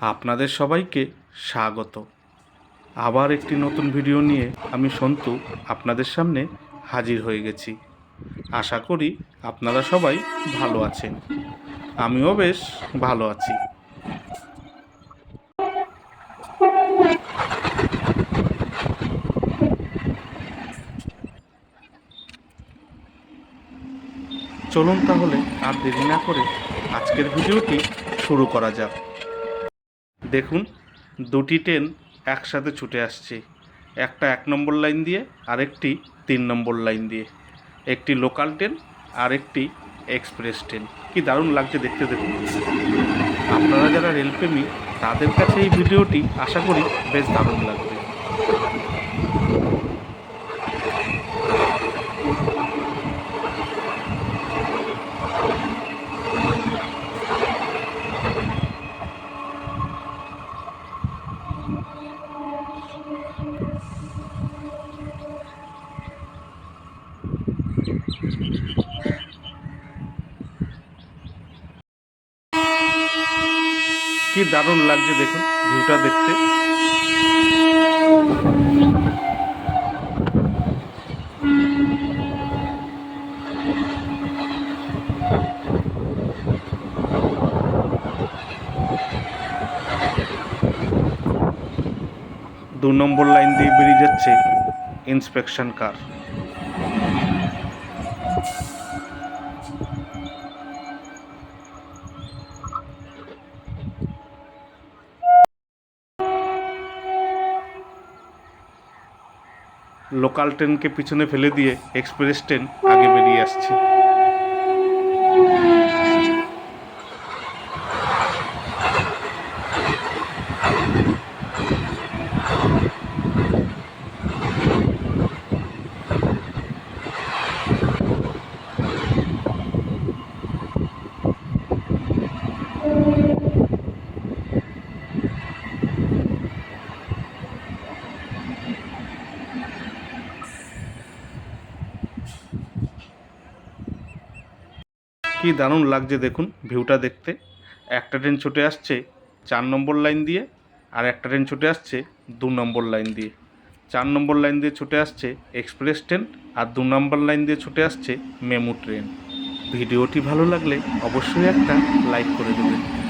আপনাদের সবাইকে স্বাগত। আবার একটি নতুন ভিডিও নিয়ে আমি সন্তু আপনাদের সামনে হাজির হয়ে গেছি। আশা করি আপনারা সবাই ভালো আছেন। আমিও বেশ ভালো আছি। চলুন তাহলে আর দেরি না করে আজকের ভিডিওটি শুরু করা যাক। দেখুন, দুটি ট্রেন একসাথে ছুটে আসছে। একটা এক নম্বর লাইন দিয়ে, আরেকটি তিন নম্বর লাইন দিয়ে। একটি লোকাল ট্রেন, আরেকটি এক্সপ্রেস ট্রেন। কি দারুণ লাগছে দেখতে দেখুন। আপনারা যারা রেলপ্রেমী, তাদের কাছে এই ভিডিওটি আশা করি বেশ দারুণ লাগবে। কি দারুণ লাগছে দেখুন ভিউটা দেখতে। দু নম্বর লাইন দিয়ে বেরিয়ে যাচ্ছে ইন্সপেকশন কার লোকাল ট্রেনকে পিছনে ফেলে দিয়ে এক্সপ্রেস ট্রেন আগে বেরিয়ে আসছে। কি দারুণ লাগছে দেখুন ভিউটা দেখতে। একটা ট্রেন ছুটে আসছে চার নম্বর লাইন দিয়ে, আর একটা ট্রেন ছুটে আসছে দু নম্বর লাইন দিয়ে। চার নম্বর লাইন দিয়ে ছুটে আসছে এক্সপ্রেস ট্রেন আর দু নম্বর লাইন দিয়ে ছুটে আসছে মেমু ট্রেন ভিডিওটি ভালো লাগলে অবশ্যই একটা লাইক করে দেবেন।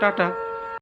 টাটা।